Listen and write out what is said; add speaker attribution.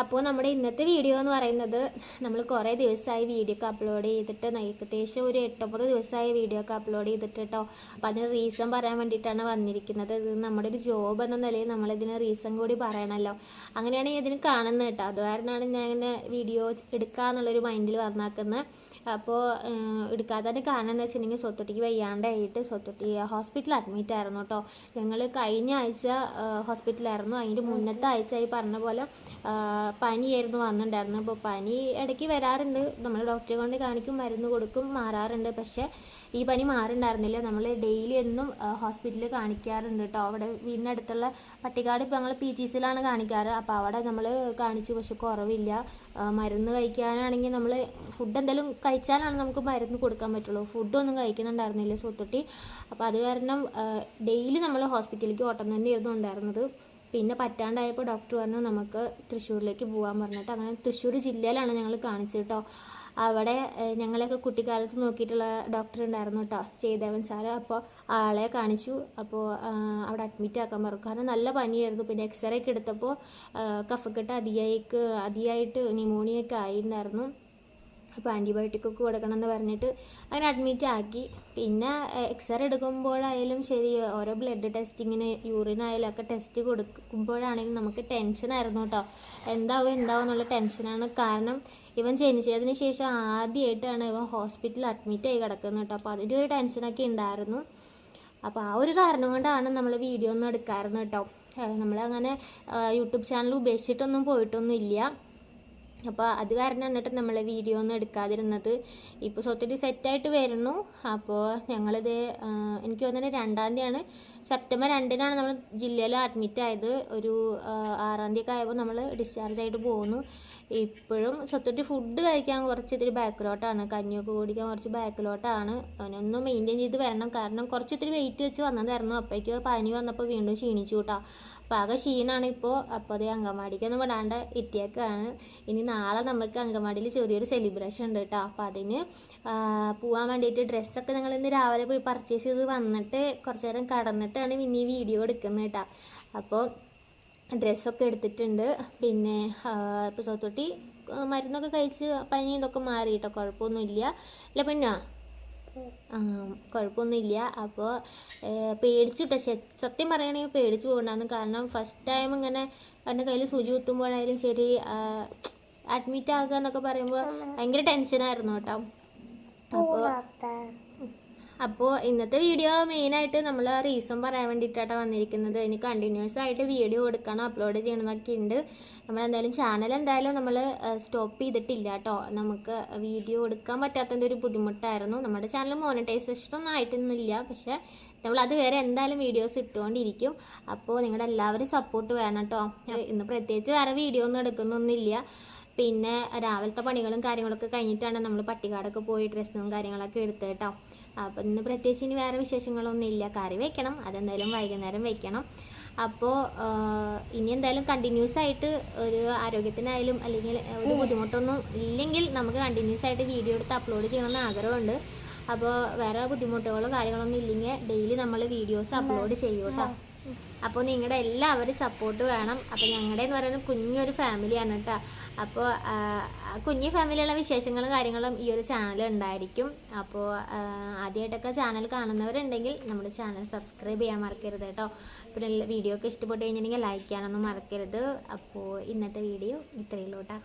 Speaker 1: അപ്പോൾ നമ്മുടെ ഇന്നത്തെ വീഡിയോ എന്ന് പറയുന്നത് നമ്മൾ കുറേ ദിവസമായി വീഡിയോ ഒക്കെ അപ്ലോഡ് ചെയ്തിട്ട് ഏകദേശം ഒരു എട്ടൊമ്പത് ദിവസമായി വീഡിയോ ഒക്കെ അപ്ലോഡ് ചെയ്തിട്ട് കേട്ടോ അപ്പോൾ അതിന് റീസൺ പറയാൻ വേണ്ടിയിട്ടാണ് വന്നിരിക്കുന്നത്. ഇത് നമ്മുടെ ഒരു ജോബ് എന്ന നിലയിൽ നമ്മളിതിന് റീസൺ കൂടി പറയണമല്ലോ അങ്ങനെയാണ് ഇതിന് കാണുന്നത് കേട്ടോ. അത് കാരണമാണ് ഞാൻ ഇങ്ങനെ വീഡിയോ എടുക്കാന്നുള്ളൊരു മൈൻഡിൽ വന്നാക്കുന്നത്. അപ്പോൾ എടുക്കാത്തതിന്റെ കാരണം എന്ന് വെച്ചിട്ടുണ്ടെങ്കിൽ സ്വത്തൊട്ടിക്ക് വയ്യാണ്ടായിട്ട് സ്വത്തൊട്ടി ഹോസ്പിറ്റലിൽ അഡ്മിറ്റ് ആയിരുന്നു കേട്ടോ. ഞങ്ങൾ കഴിഞ്ഞ ആഴ്ച ഹോസ്പിറ്റലായിരുന്നു അതിന്റെ മുന്നത്തെ ആഴ്ച ഈ പറഞ്ഞ പോലെ പനിയായിരുന്നു വന്നിട്ടുണ്ടായിരുന്നു അപ്പോൾ പനി ഇടയ്ക്ക് വരാറുണ്ട്. നമ്മൾ ഡോക്ടറെ കൊണ്ട് കാണിക്കും മരുന്ന് കൊടുക്കും മാറാറുണ്ട്. പക്ഷേ ഈ പനി മാറുണ്ടായിരുന്നില്ല. നമ്മൾ ഡെയിലി എന്നും ഹോസ്പിറ്റലിൽ കാണിക്കാറുണ്ട് കേട്ടോ അവിടെ വീടിനടുത്തുള്ള പട്ടിക്കാട് ഇപ്പോൾ ഞങ്ങൾ പി ജി സിയിലാണ് കാണിക്കാറ്. അപ്പോൾ അവിടെ നമ്മൾ കാണിച്ചു. പക്ഷെ കുറവില്ല. മരുന്ന് കഴിക്കാനാണെങ്കിൽ നമ്മൾ ഫുഡ് എന്തെങ്കിലും കഴിച്ചാലാണ് നമുക്ക് മരുന്ന് കൊടുക്കാൻ പറ്റുള്ളൂ. ഫുഡൊന്നും കഴിക്കുന്നുണ്ടായിരുന്നില്ല സുത്തുട്ടി അപ്പോൾ അത് കാരണം ഡെയിലി നമ്മൾ ഹോസ്പിറ്റലിലേക്ക് ഓട്ടം തന്നെയായിരുന്നു ഉണ്ടായിരുന്നത്. പിന്നെ പറ്റാണ്ടായപ്പോൾ ഡോക്ടർ പറഞ്ഞു നമുക്ക് തൃശ്ശൂരിലേക്ക് പോകാൻ പറഞ്ഞിട്ട്. അങ്ങനെ തൃശ്ശൂർ ജില്ലയിലാണ് ഞങ്ങൾ കാണിച്ചത് കേട്ടോ അവിടെ ഞങ്ങളെയൊക്കെ കുട്ടിക്കാലത്ത് നോക്കിയിട്ടുള്ള ഡോക്ടർ ഉണ്ടായിരുന്നു കേട്ടോ ജയദേവൻ സാറ്. അപ്പോൾ ആളെ കാണിച്ചു. അപ്പോൾ അവിടെ അഡ്മിറ്റ് ആക്കാൻ പറഞ്ഞു. കാരണം നല്ല പനിയായിരുന്നു. പിന്നെ എക്സ്റേ ഒക്കെ എടുത്തപ്പോൾ കഫക്കെട്ട് അതിയായിക്ക് അതിയായിട്ട് ന്യൂമോണിയ ഒക്കെ ആയിട്ടുണ്ടായിരുന്നു. അപ്പോൾ ആന്റിബയോട്ടിക് ഒക്കെ കൊടുക്കണം എന്ന് പറഞ്ഞിട്ട് അങ്ങനെ അഡ്മിറ്റ് ആക്കി. പിന്നെ എക്സ്റേ എടുക്കുമ്പോഴായാലും ശരി ഓരോ ബ്ലഡ് ടെസ്റ്റിങ്ങിന് യൂറിനായാലും ഒക്കെ ടെസ്റ്റ് കൊടുക്കുമ്പോഴാണെങ്കിലും നമുക്ക് ടെൻഷനായിരുന്നു കേട്ടോ. എന്താവും എന്താവും എന്നുള്ള ടെൻഷനാണ് കാരണം ഇവൻ ജനിച്ചതിന് ശേഷം ആദ്യമായിട്ടാണ് ഇവൻ ഹോസ്പിറ്റലിൽ അഡ്മിറ്റ് ആയി കിടക്കുന്നത് കേട്ടോ. അപ്പോൾ അതിന്റെ ഒരു ടെൻഷനൊക്കെ ഉണ്ടായിരുന്നു. അപ്പോൾ ആ ഒരു കാരണം കൊണ്ടാണ് നമ്മൾ വീഡിയോ ഒന്നും എടുക്കാറുന്നത് കേട്ടോ. നമ്മളങ്ങനെ യൂട്യൂബ് ചാനൽ ഉപേക്ഷിച്ചിട്ടൊന്നും പോയിട്ടൊന്നും ഇല്ല അപ്പോൾ അത് കാരണം എന്നിട്ട് നമ്മൾ വീഡിയോ ഒന്നും എടുക്കാതിരുന്നത്. ഇപ്പോൾ സ്വത്തിട്ട് സെറ്റായിട്ട് വരുന്നു. അപ്പോൾ ഞങ്ങളിത് എനിക്ക് തോന്നുന്നത് രണ്ടാം തീയതിയാണ്. സെപ്റ്റംബർ രണ്ടിനാണ് നമ്മൾ ജില്ലയിൽ അഡ്മിറ്റ് ആയത്. ഒരു ആറാം തീയതി ഒക്കെ ആയപ്പോൾ നമ്മൾ ഡിസ്ചാർജ് ആയിട്ട് പോകുന്നു ഇപ്പോഴും സ്വത്തിട്ട് ഫുഡ് കഴിക്കാൻ കുറച്ച് ഇത്തിരി ബാക്കിലോട്ടാണ് കഞ്ഞിയൊക്കെ കുടിക്കാൻ കുറച്ച് ബാക്കിലോട്ടാണ് അവനൊന്ന് മെയിന്റെയിൻ ചെയ്ത് വരണം. കാരണം കുറച്ച് ഇത്തിരി വെയിറ്റ് വെച്ച് വന്നതായിരുന്നു. അപ്പോഴേക്കും പനി വന്നപ്പോൾ വീണ്ടും ക്ഷീണിച്ചു കൂട്ടാ അപ്പോൾ ആകെ ക്ഷീണമാണ് ഇപ്പോൾ അപ്പോൾ അത് അങ്കമാടിക്കൊന്നും വിടാണ്ട് എത്തിയേക്കാണ് ഇനി നാളെ നമുക്ക് അങ്കമാടിയിൽ ചെറിയൊരു സെലിബ്രേഷൻ ഉണ്ട് കേട്ടോ അപ്പോൾ അതിന് പോകാൻ വേണ്ടിയിട്ട് ഡ്രസ്സൊക്കെ ഞങ്ങൾ ഇന്ന് രാവിലെ പോയി പർച്ചേസ് ചെയ്ത് വന്നിട്ട് കുറച്ച് നേരം കടന്നിട്ടാണ് പിന്നെ ഈ വീഡിയോ എടുക്കുന്നത് കേട്ടോ അപ്പോൾ ഡ്രസ്സൊക്കെ എടുത്തിട്ടുണ്ട്. പിന്നെ ഇപ്പോൾ സൗത്തൊട്ടി മരുന്നൊക്കെ കഴിച്ച് പനി ഇതൊക്കെ മാറി കേട്ടോ കുഴപ്പമൊന്നുമില്ല. അല്ല പിന്നെ കുഴപ്പമൊന്നുമില്ല. അപ്പോൾ പേടിച്ചു കേട്ടോ സത്യം പറയുകയാണെങ്കിൽ പേടിച്ചു പോകണ്ടായിരുന്നു കാരണം ഫസ്റ്റ് ടൈം ഇങ്ങനെ എന്റെ കയ്യിൽ സൂചി കുത്തുമ്പോഴായാലും ശരി അഡ്മിറ്റ് ആകുക എന്നൊക്കെ പറയുമ്പോൾ ഭയങ്കര ടെൻഷനായിരുന്നു കേട്ടോ. അപ്പോൾ അപ്പോൾ ഇന്നത്തെ വീഡിയോ മെയിനായിട്ട് നമ്മൾ റീസൺ പറയാൻ വേണ്ടിയിട്ടാണ് വന്നിരിക്കുന്നത്. ഇനി കണ്ടിന്യൂസ് ആയിട്ട് വീഡിയോ കൊടുക്കണം അപ്ലോഡ് ചെയ്യണമെന്നൊക്കെ ഉണ്ട് നമ്മൾ എന്തായാലും ചാനൽ എന്തായാലും നമ്മൾ സ്റ്റോപ്പ് ചെയ്തിട്ടില്ല കേട്ടോ നമുക്ക് വീഡിയോ എടുക്കാൻ പറ്റാത്തതിന്റെ ഒരു ബുദ്ധിമുട്ടായിരുന്നു. നമ്മുടെ ചാനൽ മോണിറ്റൈസേഷൻ ഒന്നും ആയിട്ടൊന്നുമില്ല. പക്ഷേ നമ്മൾ അത് വേറെ എന്തായാലും വീഡിയോസ് ഇട്ടുകൊണ്ടിരിക്കും. അപ്പോൾ നിങ്ങളുടെ എല്ലാവരും സപ്പോർട്ട് വേണം കേട്ടോ ഇന്ന് പ്രത്യേകിച്ച് വേറെ വീഡിയോ ഒന്നും എടുക്കുന്നൊന്നുമില്ല. പിന്നെ രാവിലത്തെ പണികളും കാര്യങ്ങളൊക്കെ കഴിഞ്ഞിട്ടാണ് നമ്മൾ പട്ടികാടൊക്കെ പോയി ഡ്രസ്സും കാര്യങ്ങളൊക്കെ എടുത്തത് കേട്ടോ അപ്പം ഇന്ന് പ്രത്യേകിച്ച് ഇനി വേറെ വിശേഷങ്ങളൊന്നും ഇല്ല. കറി വെക്കണം. അതെന്തായാലും വൈകുന്നേരം വെക്കണം. അപ്പോൾ ഇനി എന്തായാലും കണ്ടിന്യൂസ് ആയിട്ട് ഒരു ആരോഗ്യത്തിനായാലും അല്ലെങ്കിൽ ഒരു ബുദ്ധിമുട്ടൊന്നും ഇല്ലെങ്കിൽ നമുക്ക് കണ്ടിന്യൂസ് ആയിട്ട് വീഡിയോ എടുത്ത് അപ്ലോഡ് ചെയ്യണമെന്ന് ആഗ്രഹമുണ്ട്. അപ്പോൾ വേറെ ബുദ്ധിമുട്ടുകളോ കാര്യങ്ങളൊന്നും ഇല്ലെങ്കിൽ ഡെയിലി നമ്മൾ വീഡിയോസ് അപ്ലോഡ് ചെയ്യും കേട്ടോ അപ്പോൾ നിങ്ങളുടെ എല്ലാവരും സപ്പോർട്ട് വേണം. അപ്പോൾ ഞങ്ങളുടെ എന്ന് പറയുന്നത് കുഞ്ഞൊരു ഫാമിലിയാണ് കേട്ടോ അപ്പോൾ കുഞ്ഞു ഫാമിലിയുള്ള വിശേഷങ്ങളും കാര്യങ്ങളും ഈ ഒരു ചാനൽ ഉണ്ടായിരിക്കും അപ്പോൾ ആദ്യമായിട്ടൊക്കെ ചാനൽ കാണുന്നവരുണ്ടെങ്കിൽ നമ്മുടെ ചാനൽ സബ്സ്ക്രൈബ് ചെയ്യാൻ മറക്കരുത് കേട്ടോ പിന്നെ വീഡിയോ ഒക്കെ ഇഷ്ടപ്പെട്ട് കഴിഞ്ഞിട്ടുണ്ടെങ്കിൽ ലൈക്ക് ചെയ്യാനൊന്നും മറക്കരുത്. അപ്പോൾ ഇന്നത്തെ വീഡിയോ ഇത്രയുള്ളൂ കേട്ടോ